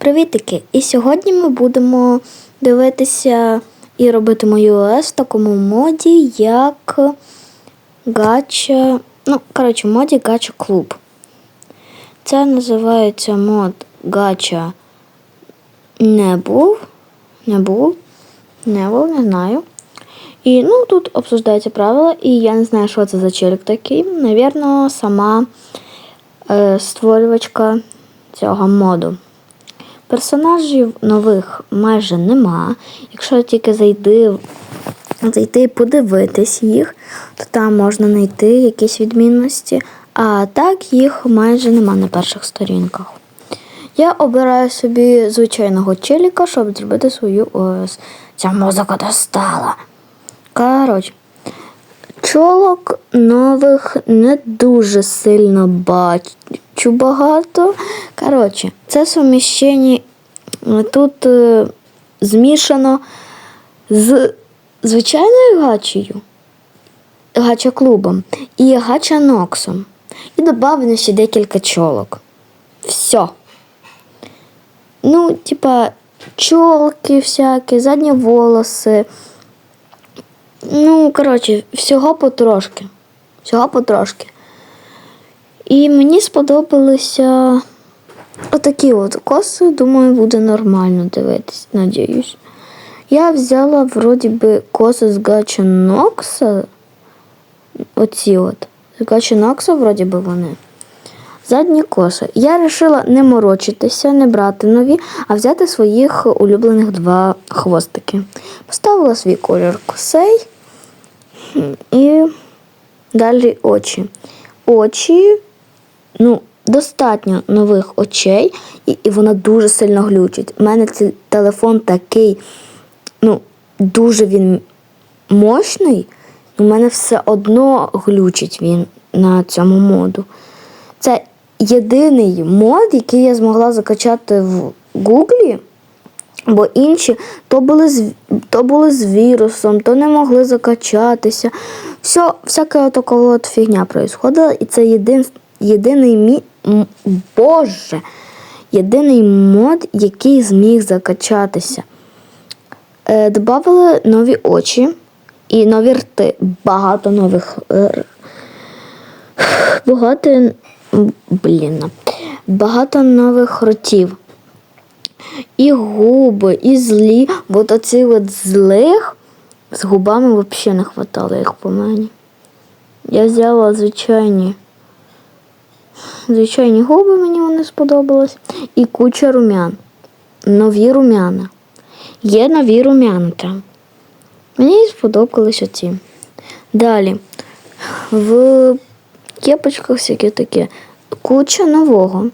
Привітики! І сьогодні ми будемо дивитися і робити мою ОС в такому моді, як Гача. Ну, коротше, моді Гача Клуб. Це називається мод Гача не був. Не був. Не був, не знаю. І ну, тут обсуждаються правила, і я не знаю, що це за челік такий. Навірно, сама е, створювачка цього моду. Персонажів нових майже нема. Якщо тільки зайти, зайти і подивитись їх, то там можна знайти якісь відмінності. А так їх майже нема на перших сторінках. Я обираю собі звичайного челіка, щоб зробити свою ОС. Ця музика достала. Коротше, чолок нових не дуже сильно бачу багато. Коротше, це суміщення тут е, змішано з звичайною гачею, гача-клубом і гача-ноксом. І додавано ще декілька чолок. Все. Ну, типа, чолки всякі, задні волоси. Ну, коротше, всього потрошки. Всього потрошки. І мені сподобалися отакі от коси, думаю, буде нормально дивитись, надіюсь. Я взяла вроді би коси з Гача Нокса. Оці от. З Гача Нокса, вроді би вони. Задні коси. Я вирішила не морочитися, не брати нові, а взяти своїх улюблених два хвостики. Поставила свій колір косей і далі очі. Очі, ну, достатньо нових очей, і, і вона дуже сильно глючить. У мене цей телефон такий, ну, дуже він мощний, у мене все одно глючить він на цьому моду. Це єдиний мод, який я змогла закачати в Гуглі, бо інші то були з, то були з вірусом, то не могли закачатися. Все, всяка от фігня происходила, і це єдин, єдиний мі... Боже, єдиний мод, який зміг закачатися. Е, Добавили нові очі і нові рти. Багато нових е, багато, блін, багато нових ротів. І губи, і злі. Бо оцих от злих з губами взагалі не хватало їх по мені. Я взяла звичайні. Звичайні губи мені вони сподобались. І куча румян. Нові румяна. Є нові румяна там. Мені сподобались оці. Далі. В кепочках всякі такі. Куча нового.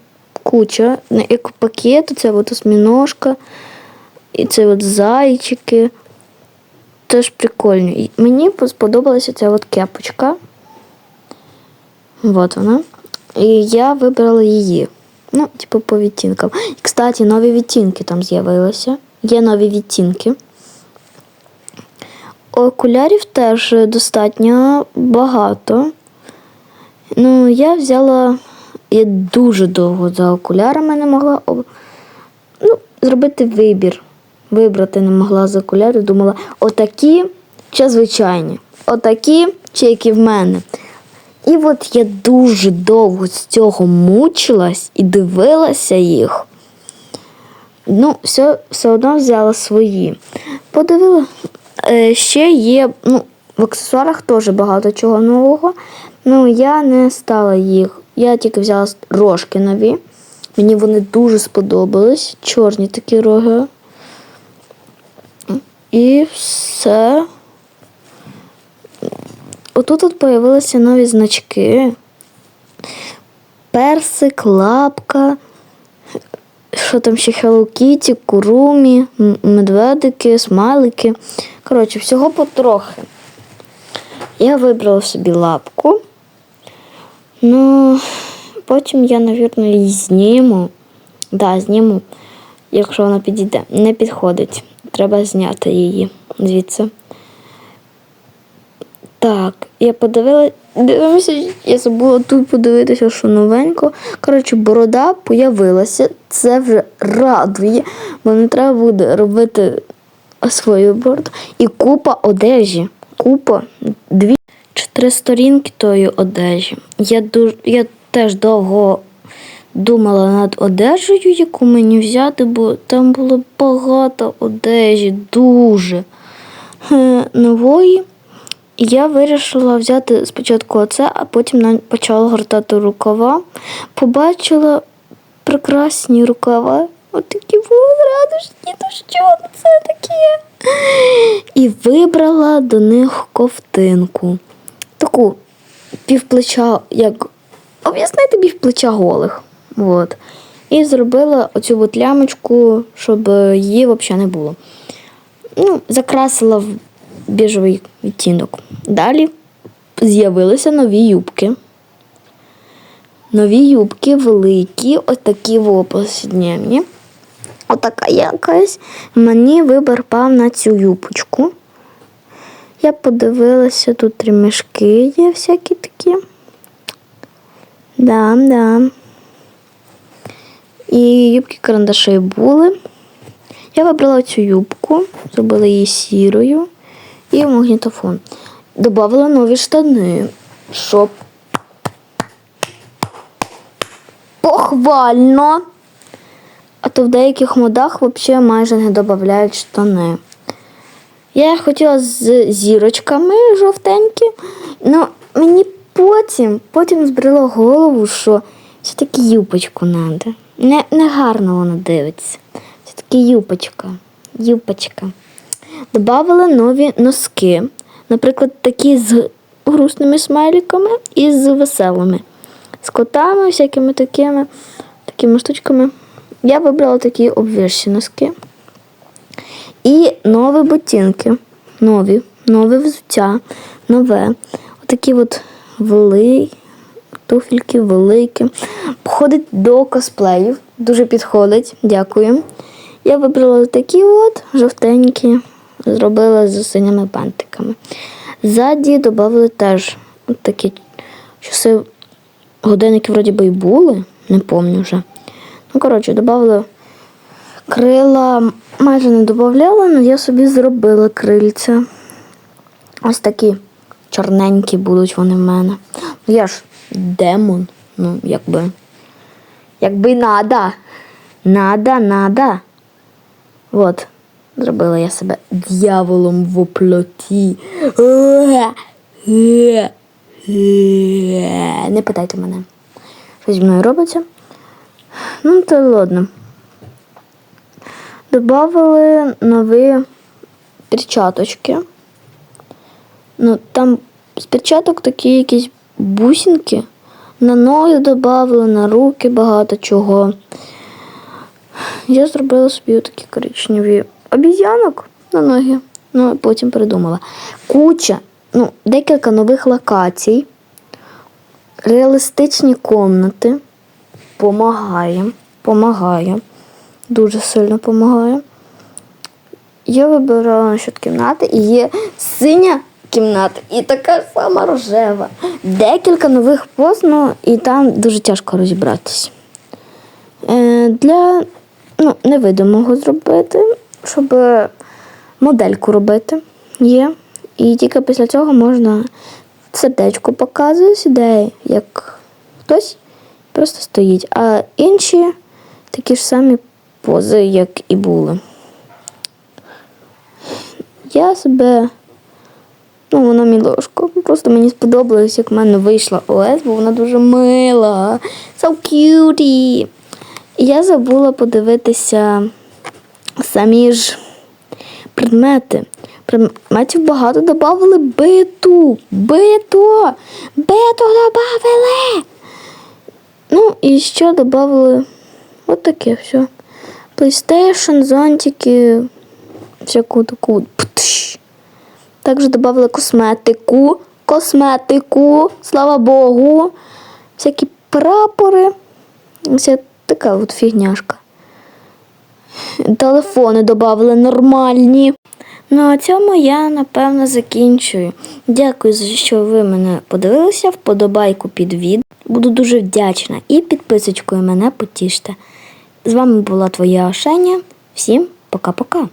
Куча. На екопакет, це от осьміножка. І це от зайчики. Теж прикольно. Мені сподобалася ця от кепочка. Вот вона. І я вибрала її. Ну, типу, по відтінкам. І, кстати, нові відтінки там з'явилися. Є нові відтінки. Окулярів теж достатньо багато. Ну, я взяла. Я дуже довго за окулярами не могла ну, зробити вибір. Вибрати не могла з окулярів. Думала, отакі чи звичайні. Отакі чи які в мене. І от я дуже довго з цього мучилась і дивилася їх. Ну, все, все одно взяла свої. Подивила. Е, ще є, ну, в аксесуарах теж багато чого нового. Ну, я не стала їх. Я тільки взяла рожки нові. Мені вони дуже сподобались. Чорні такі роги. І все. Отут от появилися нові значки. Персик, лапка. Що там ще Hello Kitty, курумі, медведики, смайлики. Коротше, всього потрохи. Я вибрала собі лапку. Ну, потім я, мабуть, її зніму. Да, зніму, якщо вона підійде. Не підходить. Треба зняти її звідси. Так, я подивила, Дивимося, я забула тут подивитися, що новенько. Коротше, борода появилася. Це вже радує, бо не треба буде робити свою бороду. І купа одежі. Купа дві чи три сторінки тої одежі. Я дуже я теж довго думала над одежею, яку мені взяти, бо там було багато одежі, дуже е, нової. Я вирішила взяти спочатку оце, а потім почала гортати рукава. Побачила прекрасні рукава. Отакі були радужні, то що це таке? І вибрала до них ковтинку. Таку півплеча, як об'яснити півплеча голих. От. І зробила оцю от лямочку, щоб її взагалі не було ну, закрасила в біжевий відтінок. Далі з'явилися нові юбки. Нові юбки великі, отакі повсякденні. Отака якась. Мені вибір пав на цю юбочку. Я подивилася, тут ремішки є всякі такі. Да, да. І юбки карандаші були. Я вибрала цю юбку, зробила її сірою і магнітофон. Добавила нові штани, щоб похвально. А то в деяких модах взагалі майже не додають штани. Я хотіла з зірочками жовтенькі, але мені потім, потім збрело голову, що все-таки юбочку треба. Не, не гарно воно дивиться. Все-таки юбочка. Юбочка. Добавила нові носки. Наприклад, такі з грустними смайликами і з веселими. З котами, всякими такими, такими штучками. Я вибрала такі обвіші носки. І нові ботинки. Нові, нове взуття, нове. Отакі от великі, туфельки великі. Походить до косплеїв. Дуже підходить. Дякую. Я вибрала такі от жовтенькі, зробила з синіми бантиками. Ззаді додали теж такі часи. Годинники вроді би і були, не пам'ятаю вже. Ну, коротше, додали крила, майже не додавала, але я собі зробила крильця. Ось такі чорненькі будуть вони в мене. Ну, я ж демон, ну, якби. Якби надо. Надо, надо. От, зробила я себе дьяволом в оплоті. Не питайте мене, що зі мною робиться. Ну, то ладно. Добавили нові перчаточки. Ну, там з перчаток такі якісь бусинки. На ноги додавали, на руки багато чого. Я зробила собі такі коричневі обіз'янок на ноги. Ну, потім придумала. Куча, ну, декілька нових локацій, реалістичні комнати. Помагає, помагає. Дуже сильно помагає. Я вибирала насчет кімнати і є синя кімната і така сама рожева. Декілька нових поз, ну, і там дуже тяжко розібратися. Е, для ну, невидимого зробити, щоб модельку робити є. І тільки після цього можна сердечко показує сюди, як хтось просто стоїть. А інші такі ж самі пози, як і були. Я себе. Ну, вона мілошко. Просто мені сподобалось, як в мене вийшла ОС, бо вона дуже мила. So cutie. Я забула подивитися самі ж предмети. Предметів багато додавали биту. Биту! Биту додавали! Ну, і ще додавали от таке все. PlayStation, зонтики, всяку таку. Птш. Також додали косметику. Косметику, слава Богу. Всякі прапори. Вся така от фігняшка. Телефони додали нормальні. Ну а цьому я напевно закінчую. Дякую, що ви мене подивилися. Вподобайку під відео. Буду дуже вдячна. І підписочкою мене потіште. З вами була твоя Ошеня. Всім пока-пока.